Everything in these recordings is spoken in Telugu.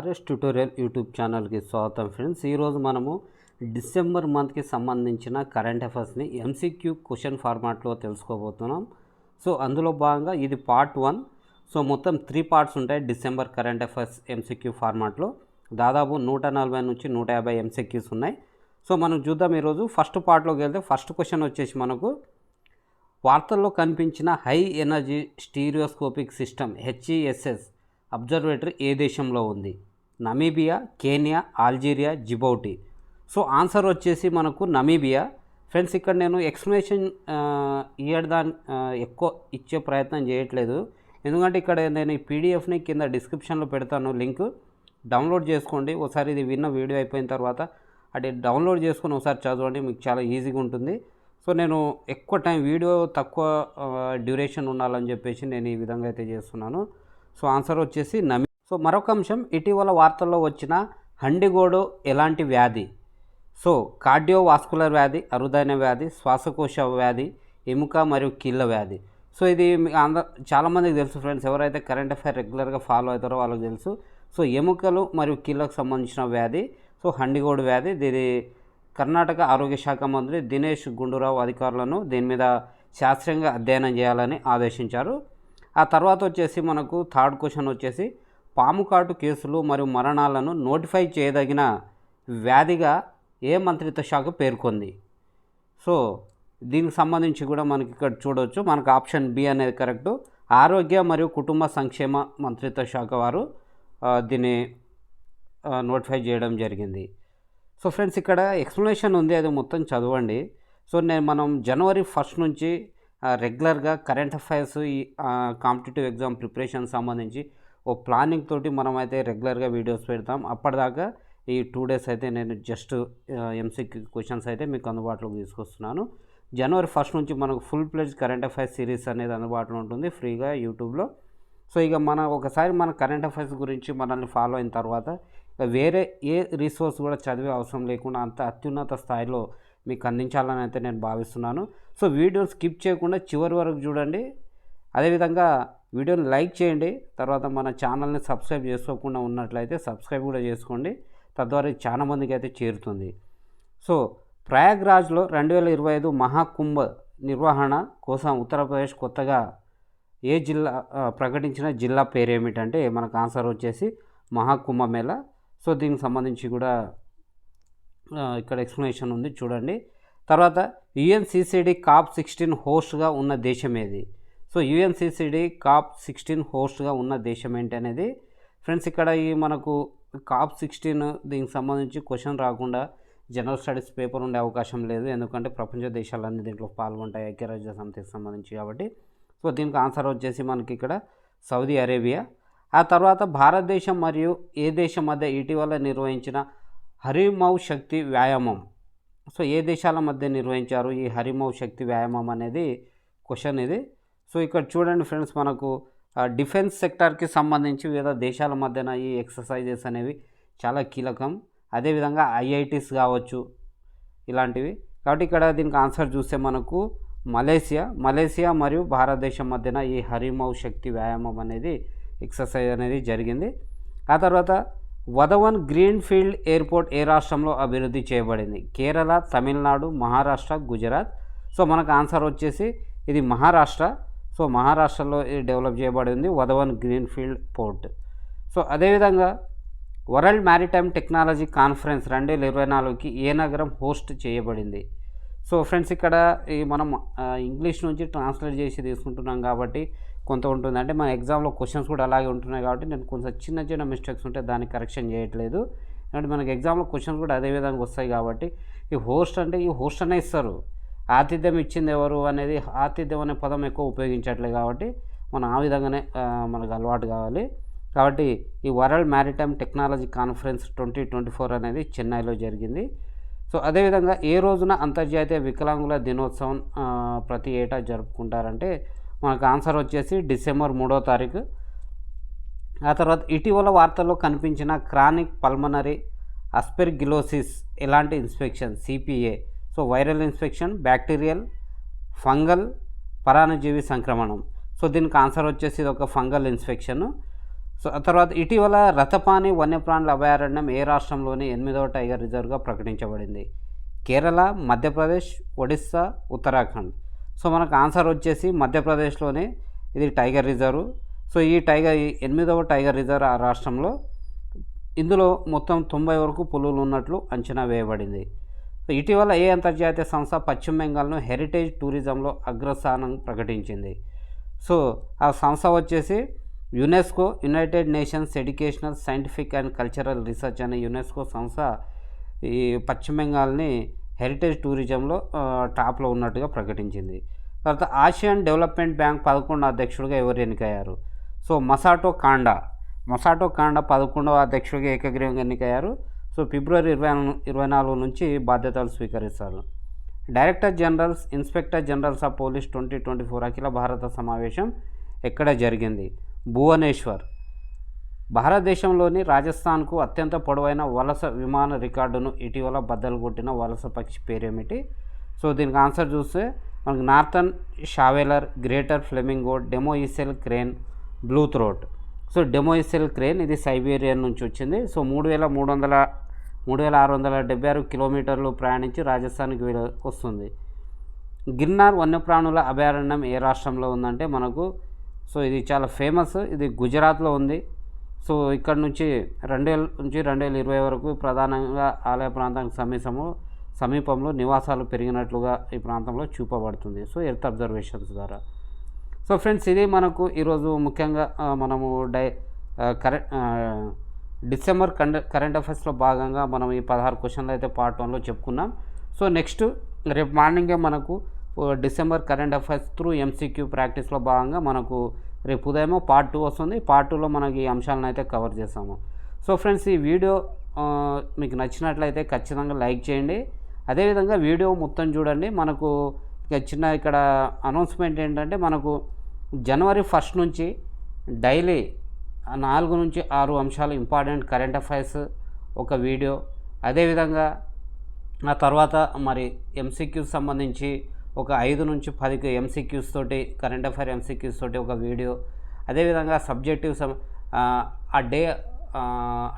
ఆర్ఎస్ ట్యూటోరియల్ యూట్యూబ్ ఛానల్కి స్వాగతం ఫ్రెండ్స్. ఈరోజు మనము డిసెంబర్ మంత్కి సంబంధించిన కరెంట్ అఫైర్స్ని ఎంసీక్యూ క్వశ్చన్ ఫార్మాట్లో తెలుసుకోబోతున్నాం. సో అందులో భాగంగా ఇది పార్ట్ వన్. సో మొత్తం త్రీ పార్ట్స్ ఉంటాయి డిసెంబర్ కరెంట్ అఫైర్స్ ఎంసీక్యూ ఫార్మాట్లో. దాదాపు నూట నలభై నుంచి నూట యాభై ఎంసీక్యూస్ ఉన్నాయి. సో మనం చూద్దాం ఈరోజు. ఫస్ట్ పార్ట్లోకి వెళ్తే ఫస్ట్ క్వశ్చన్ వచ్చేసి మనకు వార్తల్లో కనిపించిన high energy stereoscopic system HESS observatory ఏ దేశంలో ఉంది? Namibia Kenya Algeria Djibouti. So answer వచ్చేసి మనకు నమీబియా. ఫ్రెండ్స్ ఇక్కడ నేను ఎక్స్ప్లెనేషన్ ఇయ్యడం ఎక్కువ ఇచ్చే ప్రయత్నం చేయట్లేదు. ఎందుకంటే ఇక్కడ నేను ఈ పీడిఎఫ్ని కింద డిస్క్రిప్షన్లో పెడతాను లింక్. డౌన్లోడ్ చేసుకోండి. ఒకసారి ఇది విన్న వీడియో అయిపోయిన తర్వాత అది డౌన్లోడ్ చేసుకొని ఒకసారి చదవండి. మీకు చాలా ఈజీగా ఉంటుంది. సో నేను ఎక్కువ టైం వీడియో తక్కువ డ్యూరేషన్ ఉండాలని చెప్పేసి నేను ఈ విధంగా అయితే చేస్తున్నాను. సో ఆన్సర్ వచ్చేసి నమి సో మరొక అంశం ఇటీవల వార్తల్లో వచ్చిన హండిగోడు ఎలాంటి వ్యాధి? సో కార్డియోవాస్కులర్ వ్యాధి అరుదైన వ్యాధి శ్వాసకోశ వ్యాధి ఎముక మరియు కీళ్ళ వ్యాధి. సో ఇది మీ చాలామందికి తెలుసు ఫ్రెండ్స్ ఎవరైతే కరెంట్ అఫైర్ రెగ్యులర్గా ఫాలో అవుతారో వాళ్ళకి తెలుసు. సో ఎముకలు మరియు కీళ్ళకు సంబంధించిన వ్యాధి సో హండిగోడు వ్యాధి దీని కర్ణాటక ఆరోగ్య శాఖ మంత్రి దినేష్ గుండూరావు అధికారులను దీని మీద శాస్త్రీయంగా అధ్యయనం చేయాలని ఆదేశించారు. ఆ తర్వాత వచ్చేసి మనకు థర్డ్ క్వశ్చన్ వచ్చేసి పాము కాటు కేసులు మరియు మరణాలను నోటిఫై చేయదగిన వ్యాధిగా ఏ మంత్రిత్వ శాఖ పేర్కొంది? సో దీనికి సంబంధించి కూడా మనకి ఇక్కడ చూడవచ్చు మనకు ఆప్షన్ బి అనేది కరెక్టు. ఆరోగ్య మరియు కుటుంబ సంక్షేమ మంత్రిత్వ శాఖ వారు దీన్ని నోటిఫై చేయడం జరిగింది. సో ఫ్రెండ్స్ ఇక్కడ ఎక్స్ప్లెనేషన్ ఉంది. అది మొత్తం చదవండి. సో నేను మనం జనవరి ఫస్ట్ నుంచి రెగ్యులర్గా కరెంట్ అఫైర్స్ ఈ కాంపిటేటివ్ ఎగ్జామ్ ప్రిపరేషన్ సంబంధించి ఓ ప్లానింగ్ తోటి మనం అయితే రెగ్యులర్గా వీడియోస్ పెడతాం. అప్పటిదాకా ఈ టూ డేస్ అయితే నేను జస్ట్ ఎంసీక్యూ క్వశ్చన్స్ అయితే మీకు అందుబాటులోకి తీసుకొస్తున్నాను. జనవరి ఫస్ట్ నుంచి మనకు full fledged current affairs series అనేది అందుబాటులో ఉంటుంది ఫ్రీగా యూట్యూబ్లో. సో ఇక మన ఒకసారి మన కరెంట్ అఫైర్స్ గురించి మనల్ని ఫాలో అయిన తర్వాత ఇక వేరే ఏ రిసోర్స్ కూడా చదివే అవసరం లేకుండా అంత అత్యున్నత స్థాయిలో మీకు అందించాలని అయితే నేను భావిస్తున్నాను. సో వీడియో స్కిప్ చేయకుండా చివరి వరకు చూడండి. అదేవిధంగా వీడియోని లైక్ చేయండి. తర్వాత మన ఛానల్ని సబ్స్క్రైబ్ చేసుకోకుండా ఉన్నట్లయితే సబ్స్క్రైబ్ కూడా చేసుకోండి. తద్వారా చాలా మందికి అయితే చేరుతుంది. సో ప్రయాగ్రాజ్లో రెండు వేల ఇరవై ఐదు మహాకుంభ నిర్వహణ కోసం ఉత్తరప్రదేశ్ కొత్తగా ఏ జిల్లా ప్రకటించిన జిల్లా పేరు ఏమిటంటే మనకు ఆన్సర్ వచ్చేసి మహాకుంభమేళ సో దీనికి సంబంధించి కూడా ఇక్కడ ఎక్స్ప్లెనేషన్ ఉంది. చూడండి. తర్వాత యుఎన్సిసిడి కాప్ సిక్స్టీన్ హోస్ట్గా ఉన్న దేశం ఏది? సో యుఎన్సిసిడి కాప్ సిక్స్టీన్ హోస్ట్గా ఉన్న దేశం ఏంటి అనేది? ఫ్రెండ్స్ ఇక్కడ ఈ మనకు కాప్ సిక్స్టీన్ దీనికి సంబంధించి క్వశ్చన్ రాకుండా జనరల్ స్టడీస్ పేపర్ ఉండే అవకాశం లేదు. ఎందుకంటే ప్రపంచ దేశాలన్నీ దీంట్లో పాల్గొంటాయి ఐక్యరాజ్య సమితికి సంబంధించి కాబట్టి. సో దీనికి ఆన్సర్ వచ్చేసి మనకి ఇక్కడ సౌదీ అరేబియా. ఆ తర్వాత భారతదేశం మరియు ఏ దేశం మధ్య ఇటీవల నిర్వహించిన హరిమౌ శక్తి వ్యాయామం. సో ఏ దేశాల మధ్య నిర్వహించారు ఈ హరిమౌ శక్తి వ్యాయామం అనేది? క్వశ్చన్ ఇది. సో ఇక్కడ చూడండి ఫ్రెండ్స్ మనకు డిఫెన్స్ సెక్టార్కి సంబంధించి వివిధ దేశాల మధ్యన ఈ ఎక్సర్సైజెస్ అనేవి చాలా కీలకం. అదేవిధంగా ఐఐటీస్ కావచ్చు ఇలాంటివి. కాబట్టి ఇక్కడ దీనికి ఆన్సర్ చూస్తే మనకు మలేసియా మలేసియా మరియు భారతదేశం మధ్యన ఈ హరిమౌ శక్తి వ్యాయామం అనేది ఎక్సర్సైజ్ అనేది జరిగింది. ఆ తర్వాత వధవన్ గ్రీన్ ఫీల్డ్ ఎయిర్పోర్ట్ ఏ రాష్ట్రంలో అభివృద్ధి చేయబడింది? కేరళ తమిళనాడు మహారాష్ట్ర గుజరాత్. సో మనకు ఆన్సర్ వచ్చేసి ఇది మహారాష్ట్ర. సో మహారాష్ట్రలో ఇది డెవలప్ చేయబడింది Vadhavan green field port. So అదేవిధంగా వరల్డ్ మ్యారిటైమ్ టెక్నాలజీ కాన్ఫరెన్స్ రెండు వేల ఇరవై నాలుగుకి ఏ నగరం హోస్ట్ చేయబడింది. సో ఫ్రెండ్స్ ఇక్కడ ఈ మనం ఇంగ్లీష్ నుంచి ట్రాన్స్లేట్ చేసి తీసుకుంటున్నాం కాబట్టి కొంత ఉంటుంది. అంటే మన ఎగ్జామ్లో క్వశ్చన్స్ కూడా అలాగే ఉంటున్నాయి కాబట్టి నేను కొంచెం చిన్న చిన్న మిస్టేక్స్ ఉంటే దాన్ని కరెక్షన్ చేయట్లేదు. అంటే మనకి ఎగ్జామ్లో క్వశ్చన్స్ కూడా అదే విధంగా వస్తాయి కాబట్టి ఈ హోస్ట్ అంటే ఈ హోస్ట్ అనే ఇస్తారు. ఆతిథ్యం ఇచ్చింది ఎవరు అనేది ఆతిథ్యం అనే పదం ఎక్కువ ఉపయోగించట్లేదు కాబట్టి మనం ఆ విధంగానే మనకు అలవాటు కావాలి. కాబట్టి ఈ world maritime technology conference twenty twenty four అనేది చెన్నైలో జరిగింది. సో అదేవిధంగా ఏ రోజున అంతర్జాతీయ వికలాంగుల దినోత్సవం ప్రతి ఏటా జరుపుకుంటారంటే మనకు ఆన్సర్ వచ్చేసి డిసెంబర్ మూడో తారీఖు. ఆ తర్వాత ఇటీవల వార్తల్లో కనిపించిన క్రానిక్ పల్మనరీ అస్పెర్గిలోసిస్ ఎలాంటి inspection CPA so viral infection bacterial fungal పరాణజీవి సంక్రమణం. సో దీనికి ఆన్సర్ వచ్చేసి ఇది ఒక ఫంగల్ ఇన్ఫెక్షన్. సో ఆ తర్వాత ఇటీవల రథపాని వన్యప్రాణుల అభయారణ్యం ఏ రాష్ట్రంలోని ఎనిమిదవ టైగర్ రిజర్వ్గా ప్రకటించబడింది? కేరళ మధ్యప్రదేశ్ ఒడిస్సా ఉత్తరాఖండ్. సో మనకు ఆన్సర్ వచ్చేసి మధ్యప్రదేశ్లోనే ఇది టైగర్ రిజర్వ్. సో ఈ టైగర్ ఈ ఎనిమిదవ టైగర్ రిజర్వ్ ఆ రాష్ట్రంలో ఇందులో మొత్తం తొంభై వరకు పులులు ఉన్నట్లు అంచనా వేయబడింది. సో ఇటీవల ఏ అంతర్జాతీయ సంస్థ పశ్చిమ బెంగాల్ను హెరిటేజ్ టూరిజంలో అగ్రస్థానం ప్రకటించింది. సో ఆ సంస్థ వచ్చేసి UNESCO United Nations Educational Scientific and Cultural Research అనే యునెస్కో సంస్థ ఈ పశ్చిమ బెంగాల్ని హెరిటేజ్ టూరిజంలో టాప్లో ఉన్నట్టుగా ప్రకటించింది. తర్వాత ఆసియన్ డెవలప్మెంట్ బ్యాంక్ పదకొండు అధ్యక్షుడిగా ఎవరు ఎన్నికయ్యారు? So Masato Kanda Masato Kanda పదకొండవ అధ్యక్షుడిగా ఏకగ్రీవంగా ఎన్నికయ్యారు? సో ఫిబ్రవరి ఇరవై ఇరవై నాలుగు నుంచి బాధ్యతలు స్వీకరిస్తారు. Director generals inspector generals of police twenty twenty four అఖిల భారత సమావేశం ఎక్కడ జరిగింది? భువనేశ్వర్. భారతదేశంలోని రాజస్థాన్కు అత్యంత పొడవైన వలస విమాన రికార్డును ఇటీవల బద్దలు కొట్టిన వలస పక్షి పేరేమిటి? సో దీనికి ఆన్సర్ చూస్తే మనకు northern shoveler greater flamingo demoiselle crane blue throat so demoiselle crane ఇది సైబీరియన్ నుంచి వచ్చింది. సో మూడు వేల మూడు వందల మూడు వేల ఆరు వందల డెబ్బై ఆరు కిలోమీటర్లు ప్రయాణించి రాజస్థాన్కి వస్తుంది. గిర్నార్ వన్యప్రాణుల అభయారణ్యం ఏ రాష్ట్రంలో ఉందంటే మనకు సో ఇది చాలా ఫేమస్ ఇది గుజరాత్లో ఉంది. సో ఇక్కడ నుంచి రెండు వేల నుంచి రెండు వేల ఇరవై వరకు ప్రధానంగా ఆలయ ప్రాంతానికి సమీపము సమీపంలో నివాసాలు పెరిగినట్లుగా ఈ ప్రాంతంలో చూపబడుతుంది. సో ఎర్త్ అబ్జర్వేషన్స్ ద్వారా. సో ఫ్రెండ్స్ ఇది మనకు ఈరోజు ముఖ్యంగా మనము డై కరెంట్ డిసెంబర్ కండ కరెంట్ అఫైర్స్లో భాగంగా మనం ఈ పదహారు క్వశ్చన్లు అయితే పార్ట్ వన్లో చెప్పుకున్నాం. సో నెక్స్ట్ రేపు మార్నింగే మనకు December current affairs through MCQ ప్రాక్టీస్లో భాగంగా మనకు రేపు ఉదయమో పార్ట్ టూ వస్తుంది. పార్ట్ టూలో మనకి ఈ అంశాలను అయితే కవర్ చేస్తాము. సో ఫ్రెండ్స్ ఈ వీడియో మీకు నచ్చినట్లయితే ఖచ్చితంగా లైక్ చేయండి. అదేవిధంగా వీడియో మొత్తం చూడండి. మనకు ఇక చిన్న ఇక్కడ అనౌన్స్మెంట్ ఏంటంటే మనకు జనవరి ఫస్ట్ నుంచి డైలీ నాలుగు నుంచి ఆరు అంశాలు ఇంపార్టెంట్ కరెంట్ అఫైర్స్ ఒక వీడియో. అదేవిధంగా ఆ తర్వాత మరి ఎంసీక్యూస్ సంబంధించి ఒక ఐదు నుంచి పదికి ఎంసీక్యూస్ తోటి కరెంట్ అఫైర్ ఎంసీక్యూస్ తోటి ఒక వీడియో. అదేవిధంగా సబ్జెక్టివ్ ఆ, డే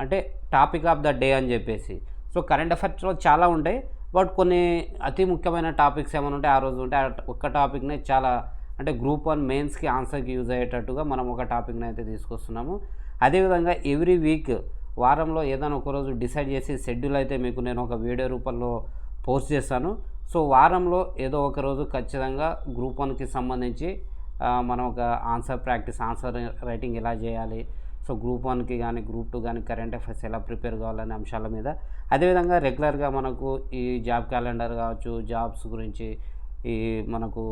అంటే టాపిక్ ఆఫ్ ద డే అని చెప్పేసి. సో కరెంట్ అఫైర్స్లో చాలా ఉంటాయి. బట్ కొన్ని అతి ముఖ్యమైన టాపిక్స్ ఏమైనా ఉంటే ఆ రోజు ఉంటే ఆ ఒక్క టాపిక్నే చాలా అంటే గ్రూప్ వన్ మెయిన్స్కి ఆన్సర్కి యూజ్ అయ్యేటట్టుగా మనం ఒక టాపిక్ని అయితే తీసుకొస్తున్నాము. అదేవిధంగా ఎవ్రీ వీక్ వారంలో ఏదైనా ఒక రోజు డిసైడ్ చేసి షెడ్యూల్ అయితే మీకు నేను ఒక వీడియో రూపంలో పోస్ట్ చేస్తాను. సో వారంలో ఏదో ఒక రోజు ఖచ్చితంగా గ్రూప్ వన్కి సంబంధించి మనం ఒక ఆన్సర్ ప్రాక్టీస్ ఆన్సర్ రైటింగ్ ఎలా చేయాలి? సో గ్రూప్ వన్కి కానీ గ్రూప్ టూ కానీ కరెంట్ అఫైర్స్ ఎలా ప్రిపేర్ కావాలనే అంశాల మీద. అదేవిధంగా రెగ్యులర్గా మనకు ఈ జాబ్ క్యాలెండర్ కావచ్చు జాబ్స్ గురించి ఈ మనకు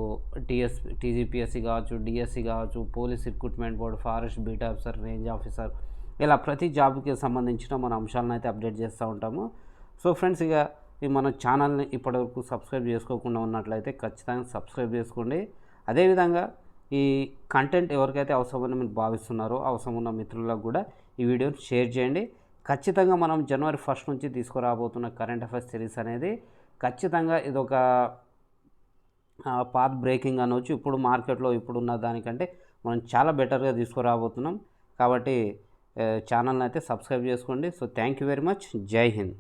టీఎస్ టీజీపీఎస్సీ కావచ్చు డిఎస్సి కావచ్చు police recruitment board forest beat officer range officer ఇలా ప్రతి జాబ్కి సంబంధించిన మన అంశాలను అయితే అప్డేట్ చేస్తూ ఉంటాము. సో ఫ్రెండ్స్ ఇక ఈ మన ఛానల్ని ఇప్పటివరకు సబ్స్క్రైబ్ చేసుకోకుండా ఉన్నట్లయితే ఖచ్చితంగా సబ్స్క్రైబ్ చేసుకోండి. అదేవిధంగా ఈ కంటెంట్ ఎవరికైతే అవసరమని మీరు భావిస్తున్నారో అవసరం ఉన్న మిత్రులకు కూడా ఈ వీడియోని షేర్ చేయండి. ఖచ్చితంగా మనం జనవరి ఫస్ట్ నుంచి తీసుకురాబోతున్న కరెంట్ అఫైర్స్ సిరీస్ అనేది ఖచ్చితంగా ఇదొక పాత్ బ్రేకింగ్ అనవచ్చు ఇప్పుడు మార్కెట్లో ఇప్పుడున్న దానికంటే మనం చాలా బెటర్గా తీసుకురాబోతున్నాం. కాబట్టి ఛానల్ని అయితే సబ్స్క్రైబ్ చేసుకోండి. So thank you very much. Jai Hind.